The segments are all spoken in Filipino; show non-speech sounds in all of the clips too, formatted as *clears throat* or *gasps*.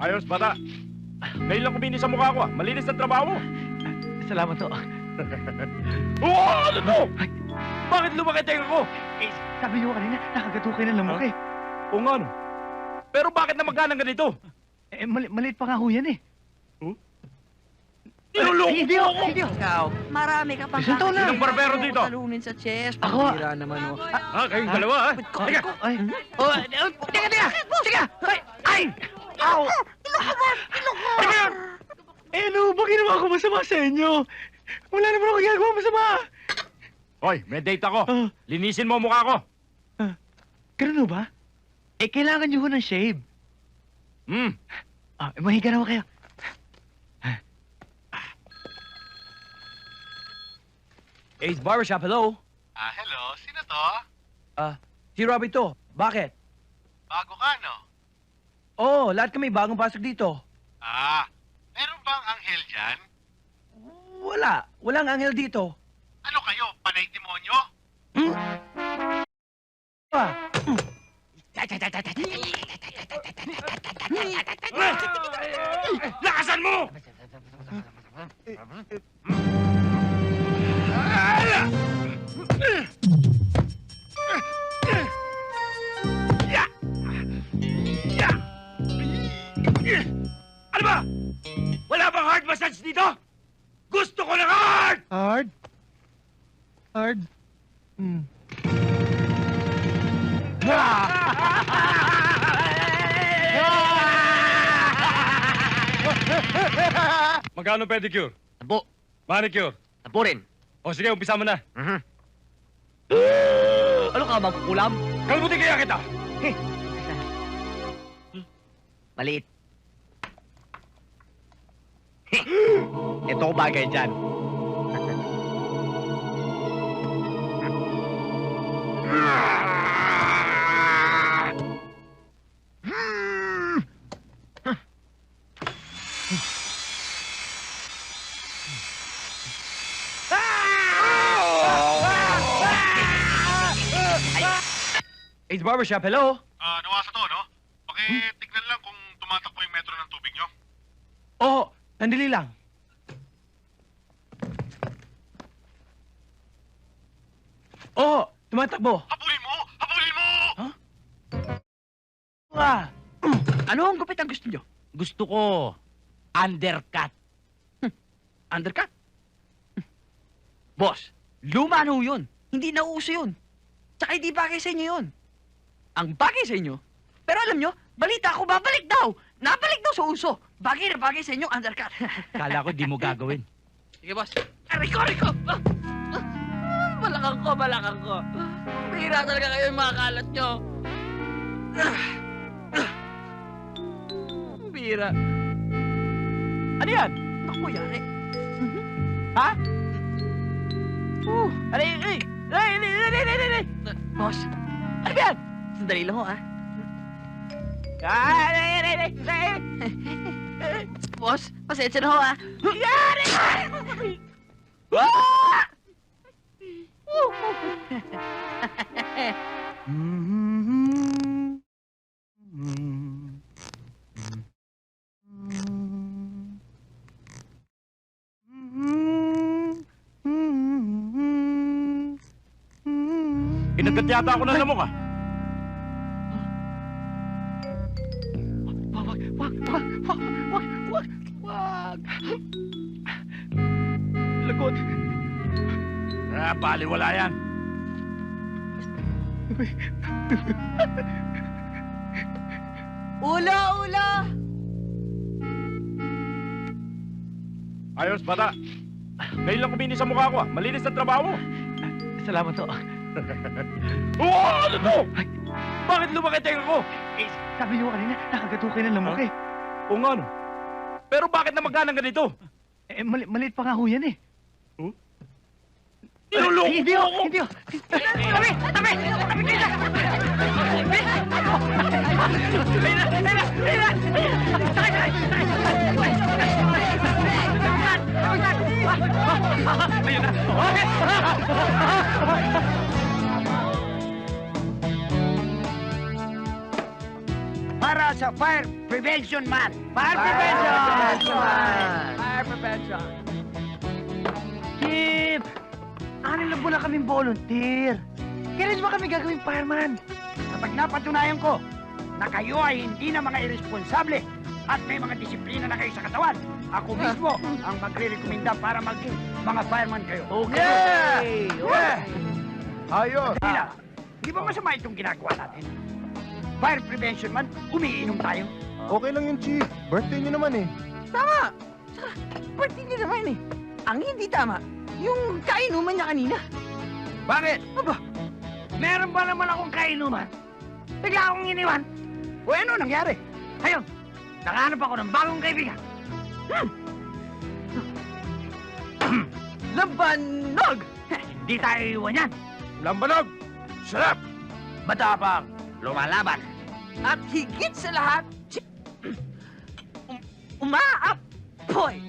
Ayos, bata. Ngayon lang kuminis sa mukha ko ah. Malinis ang trabaho. Salamat to. *laughs* Oo, ano to? Bakit lumaki tenga ko? Eh, sabi niyo kanina, nakagato kayo ng lamok eh. Oo nga no. Pero bakit na magkano ganito? Eh, mali maliit pa nga ho yan eh. Niluloko Hindi ho, ako! hindi ho. Ikaw, marami ka pang Isang taon lang. Sinong barbero dito? Talunin sa chess. Ako. Pambira naman, oh. Ah, kayong dalawa ah. Teka, Ay, oh, eh, oh, teka, teka, teka! Ay, ay! Ow! teka yan! Eh, ano ba ginawa ko masama sa inyo? Wala naman ako ginagawa masama. Hoy, may date ako. Ah, Linisin mo ang mukha ko. ganun ho ba? Eh, kailangan niyo ho ng shave. Hmm. Ah, eh, mahiga na ho kayo. Ace Barbershop, hello? Ah, hello. Sino to? Si Robbie to. Bakit? Bago ka, no? Oo, lahat kami bagong pasok dito. Ah, meron bang anghel dyan? Wala. Walang anghel dito. Ano kayo, panay demonyo? Ah, Lakasan mo! Ano ba? Wala bang hard massage dito? Gusto ko ng hard! Hard? Hard? Hmm. *laughs* Magkano pedicure? Sampo. Manicure? Sampo rin. O sige, umpisa mo na. *gasps* Ano ka, mangkukulam? Kalbutin kaya kita! Maliit. *laughs* Ito ko bagay dyan. Ace Barbershop, hello? Ah, nawasa to, no? Pakitignan lang kung tumatakbo yung metro ng tubig nyo. Oo, sandali lang. Oo, tumatakbo. Habulin mo! Habulin mo! Ah, Ano ang gupit ang gusto nyo? gusto ko undercut. Undercut? Boss, luma na ho yun. Hindi na uso yun. Tsaka hindi bagay sa inyo yun. Ang bagay sa inyo, pero alam nyo, balita ako babalik daw. Nabalik daw sa uso. Bagay na bagay sa inyo, undercut. *laughs* Kala ko di mo gagawin. Sige, boss. Aray ko, aray ko! Ah! Ah! Balakang ko, balakang ko. Bihira talaga kayo yung mga kalat nyo. Ah! Ah! Bihira. Ano yan? Naku, yari. Ha? Uh, aray, aray, aray, aray, aray, aray, aray. Boss, Ano yan? sandali lang ho, ah. Ah. Boss, pasensya na ho, ah. Yari! Kinagat yata ako ng lamok ah. Baliwala yan. Ulo, ulo! Ayos, bata. Ngayon lang kuminis sa mukha ko ah. Malinis ang trabaho. Salamat to. *laughs* Oo, ano to? Bakit lumaki tenga ko? Eh, sabi niyo kanina, nakagato kayo ng lamok eh. Oo nga no. Pero bakit na magkano ganito? Eh, mali maliit pa nga ho yan eh. Niluloko Ay, hindi mo ako! hindi ho. Tabi, tabi, tabi kayo na. Ayun na. para sa fire Prevention Man! Fire Prevention! Fire Prevention! Chief! Ano lang na kaming volunteer? Kailan ba kami gagawing fireman? Kapag napatunayan ko na kayo ay hindi na mga irresponsable at may mga disiplina na kayo sa katawan, ako mismo ang magre-rekomenda para maging mga fireman kayo. Okay! Yeah! Ayos! Dila, di ba masama itong ginagawa natin? Fire prevention man, umiinom tayo. Okay lang yun, Chief. Birthday niyo naman eh. Tama! Saka, birthday niya naman eh. Ang hindi tama, yung kainuman niya kanina. Bakit? Aba, Meron ba naman akong kainuman? Bigla akong iniwan. O ano nangyari? Ayun, nakahanap ako ng bagong kaibigan. labanog! Hindi tayo iwan yan. Lambanog! Sarap! Matapang, lumalaban. At higit sa lahat, *clears throat* um, umaapoy!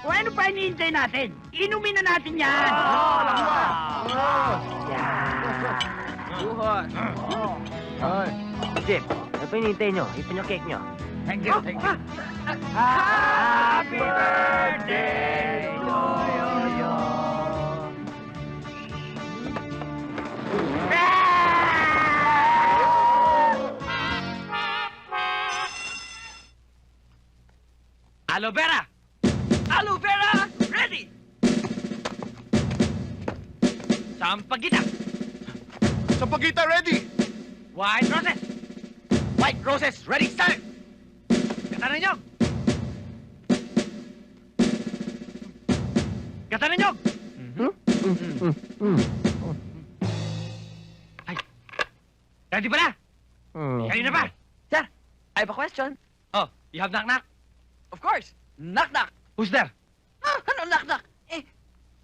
O ano pa iniintay natin? Inumin na natin yan. Buhat! Ay. Jeff, ano pa hinihintay nyo? Ipin yung cake nyo. Thank you, thank you. Happy birthday to you. Aloe vera! Aloe vera, ready! Sampagita! Sa pagkita, ready! White roses! White roses, ready, start! Gata na nyog! Gata na nyog! Ay, ready ba na? Kayo na ba? Sir, I have a question. Oh, you have knock-knock? Of course, knock-knock. Who's there? Ah, ano knock-knock? Eh,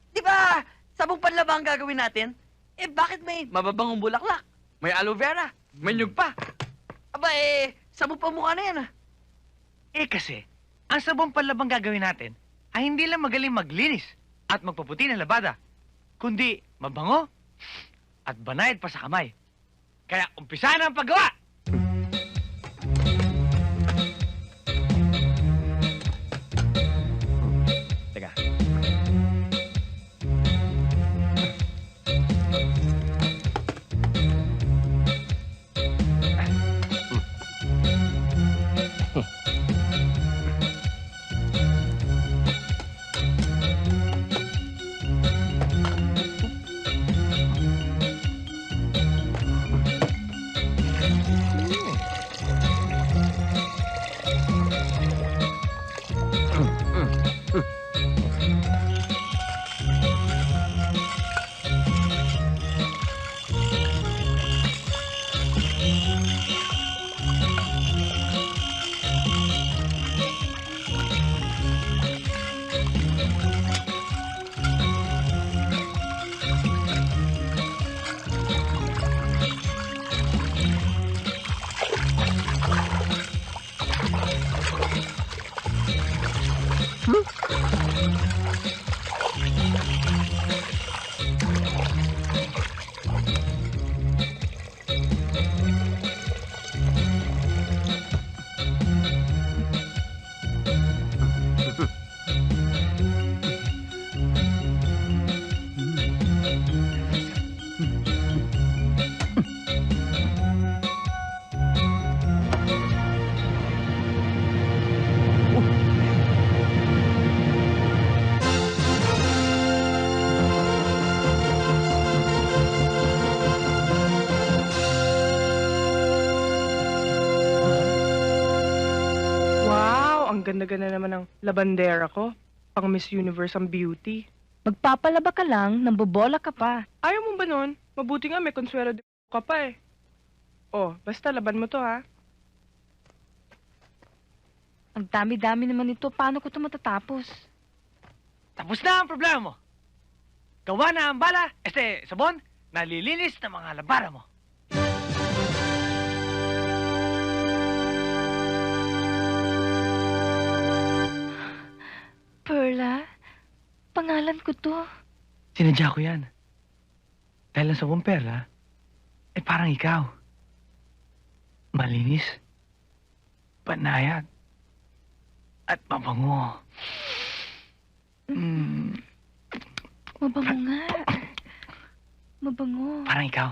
di ba, sabong panlaba ang gagawin natin? Eh, bakit may mababangong bulaklak? May aloe vera, may nyug pa. Aba eh, sabong pa mukha na yan ah. Eh kasi, ang sabong panlabang gagawin natin ay hindi lang magaling maglinis at magpaputi ng labada, kundi mabango at banayad pa sa kamay. Kaya umpisa na ang paggawa! Ganda-ganda naman ng labandera ko. Pang Miss Universe ang beauty. Magpapalaba ka lang, nambobola ka pa. Ayaw mo ba nun? Mabuti nga may konsuelo di ka pa eh. Oh, basta laban mo to ha. Ang dami-dami naman ito. Paano ko ito matatapos? Tapos na ang problema mo. Gawa na ang bala, este, sabon, nalilinis ng mga labara mo. Pangalan ko to. Sinadya ko yan. Dahil ang sabong perla, eh parang ikaw. Malinis. banayad, at mabango. Mm, Mabango nga. Mabango. parang ikaw.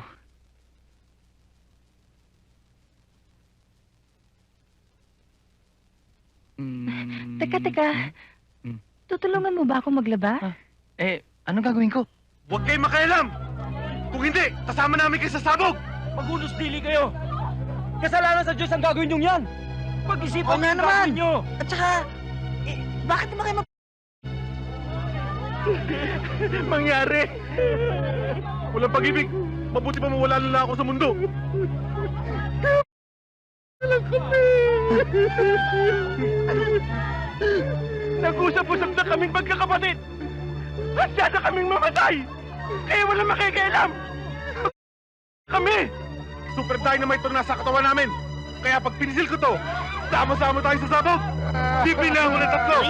Mm, Teka, teka. Mm. Tutulungan mo ba ako maglaba? Eh, anong gagawin ko? Huwag kayong makialam! Kung hindi, kasama namin kayo sa sabog! Magulos dili kayo! Kasalanan sa Diyos ang gagawin niyong yan! Pag-isipan niyo ang naman. gagawin niyo! At saka, eh, bakit naman kayo *laughs* Mangyari! Walang pag-ibig! Mabuti pa mawala na lang ako sa mundo! *laughs* Nag-usap-usap na kaming magkakapatid! Handa na kaming mamatay! Kaya walang makikialam! Kami! Super dynamite ito nasa katawan namin! Kaya pag pinisil ko to, sama-sama tayo sa sabog! Bibili ako ng tatlo!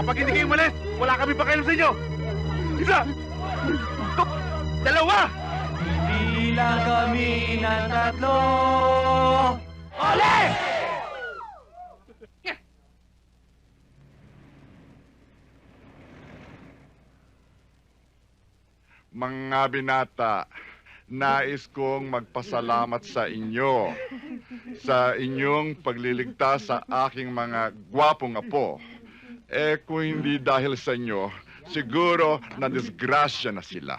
Kapag hindi kayo umalis, wala kami pakialam sa inyo! Isa! Tuk! Dalawa! Tila kami ng tatlo! Ole! Mga binata, nais kong magpasalamat sa inyo sa inyong pagliligtas sa aking mga gwapong apo. Eh kung hindi dahil sa inyo, siguro na disgrasya na sila.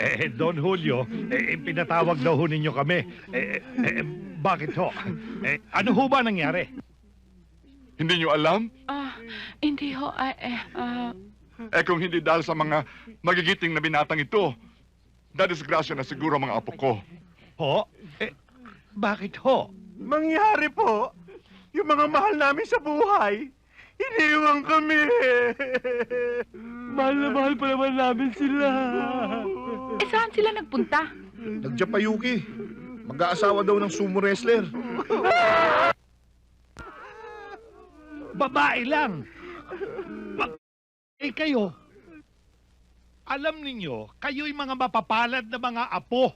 Eh, Don Julio, eh, pinatawag daw ho ninyo kami. Eh, eh, bakit ho? Eh, ano ho ba nangyari? Hindi nyo alam? Ah, hindi ho, ah, eh, ah, Eh kung hindi dahil sa mga magigiting na binatang ito, na-disgrasya na siguro ang mga apo ko. Ho? Eh, bakit ho? Mangyari po, yung mga mahal namin sa buhay, iniwan kami! mahal na mahal pa naman namin sila! eh saan sila nagpunta? Nagjapayuki. Mag-aasawa daw ng sumo wrestler. Babae lang. Ba- eh kayo, alam ninyo, kayo'y mga mapapalad na mga apo.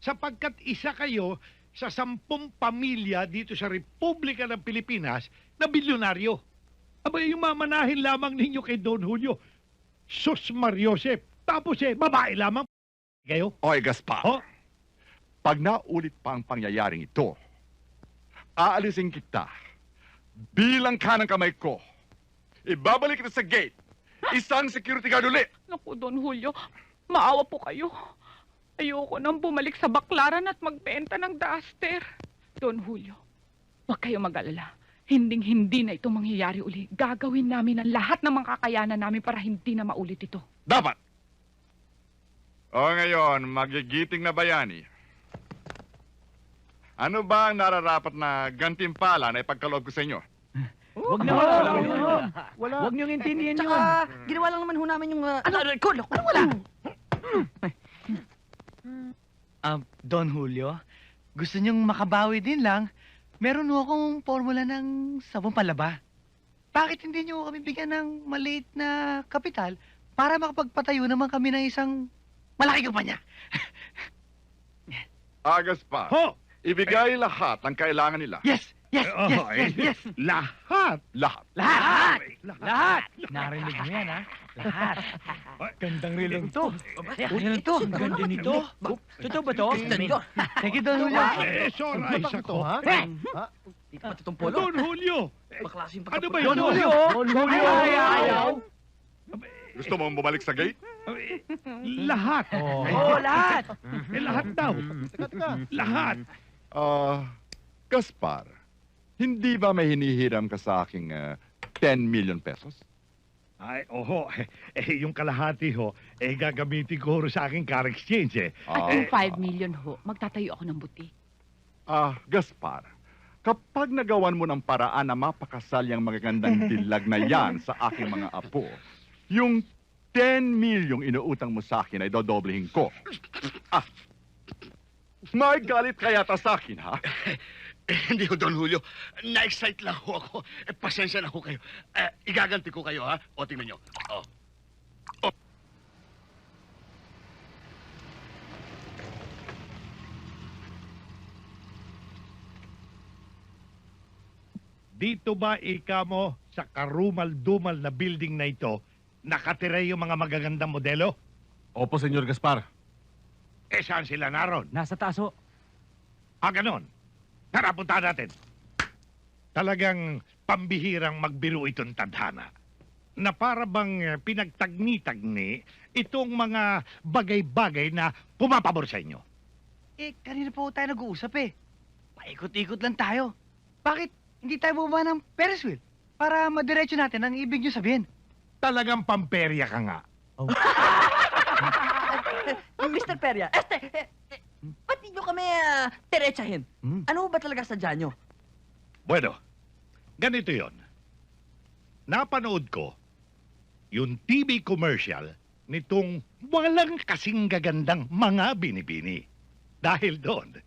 Sapagkat isa kayo sa sampung pamilya dito sa Republika ng Pilipinas na bilyonaryo. Aba, yung mamanahin lamang ninyo kay Don Julio. Sus Mariosep. Tapos eh, babae lamang kayo. Oy, Gaspar. Oh? Pag naulit pa ang pangyayaring ito, aalisin kita bilang kanang kamay ko. Ibabalik kita sa gate. Isang security guard ulit. Naku, Don Julio, maawa po kayo. Ayoko nang bumalik sa baklaran at magbenta ng duster. Don Julio, huwag kayo mag-alala. Hinding-hindi na ito mangyayari uli. Gagawin namin ang lahat ng mga kakayanan namin para hindi na maulit ito. Dapat. O ngayon, magigiting na bayani. Ano ba ang nararapat na gantimpala na ipagkaloob ko sa inyo? Huwag na, Wala, wala, wala. wala. Wala. Huwag niyong intindihin yun. Tsaka, ginawa lang naman ho namin yung... uh, Ano, ano, kulo, kulo, wala. Ah, *laughs* Don Julio, gusto niyong makabawi din lang, meron ho akong formula ng sabong palaba. Bakit hindi niyo kami bigyan ng maliit na kapital para makapagpatayo naman kami ng isang malaki kumpanya? *laughs* Agas pa. Ho! Ibigay lahat ang kailangan nila. Yes! Yes! Oh, Yes! eh, Yes! Yes! Lahat. Lahat! Lahat! Lahat. Narinig mo yan, ha? Lahat. Gandang rilong to. Ano to? Ang ganda nito. Totoo ba to? Ganda. Thank you, Don Julio. Eh, Sora, isa ko. Di ka matutong polo. Don Julio! Ano ba yun? Don Julio! Don Julio! Ayaw! Gusto mo bumalik sa gate? Lahat. Oo, lahat. Eh, lahat daw. Lahat. Ah, Gaspar, hindi ba may hinihiram ka sa aking ah, 10 million pesos? Ay, oho. *laughs* Eh, yung kalahati ho, eh, gagamitin ko ho sa aking car exchange, eh. Ah, At yung 5 million ho, magtatayo ako ng buti. Ah, Gaspar, kapag nagawan mo ng paraan na mapakasal yung magagandang *laughs* dilag na yan sa aking mga apo, yung 10 milyong inuutang mo sa akin ay dodoblehin ko. Ah, may galit kaya ta sa akin, ha? *laughs* *laughs* Hindi ko, Don Julio. Na-excite lang ho ako. Eh, pasensya na ho kayo. Eh, igaganti ko kayo, ha? O, tingnan nyo. O. dito ba ika mo sa karumal-dumal na building na ito nakatira yung mga magagandang modelo? Opo, Senyor Gaspar. Eh, saan sila naroon? Nasa taso. Ah, ganon. Tara, punta natin. Talagang pambihirang magbiro itong tadhana. Na para bang eh, pinagtagni-tagni itong mga bagay-bagay na pumapabor sa inyo. Eh, kanina po tayo nag-uusap eh. Paikot-ikot lang tayo. Bakit hindi tayo bumaba ng Ferris wheel? Para madiretso natin ang ibig nyo sabihin. Talagang pamperya ka nga. *laughs* Mr. Peria, este, eh, eh, ba't di nyo kami uh, teretsahin? Hmm. Ano ba talaga sa nyo? Bueno, ganito yon. Napanood ko yung TV commercial nitong walang kasing gagandang mga binibini. Dahil doon,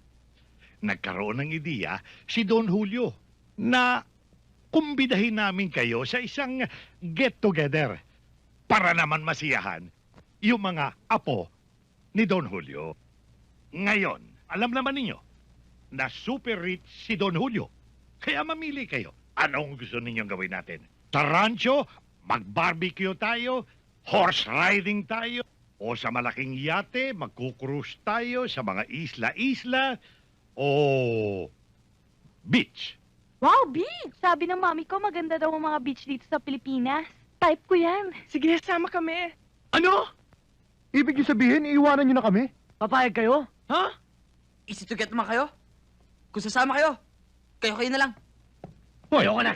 nagkaroon ng ideya si Don Julio na kumbidahin namin kayo sa isang get-together para naman masiyahan yung mga apo ni Don Julio. Ngayon, alam naman ninyo na super rich si Don Julio. Kaya mamili kayo. Anong gusto ninyong gawin natin? Sa rancho, mag-barbecue tayo, horse riding tayo, o sa malaking yate, magkukrus tayo sa mga isla-isla, o beach. Wow, beach! Sabi ng mami ko, maganda daw ang mga beach dito sa Pilipinas. Type ko yan. Sige, sama kami. Ano? Ibig niyo sabihin, iiwanan niyo na kami? Papayag kayo? Ha? Easy to get naman kayo? Kung sasama kayo, kayo-kayo na lang. Ayoko na.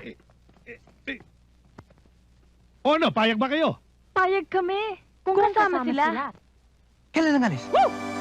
O ano, payag ba kayo? Payag kami. Kung, kasama, sila. Kailan ang alis? Woo!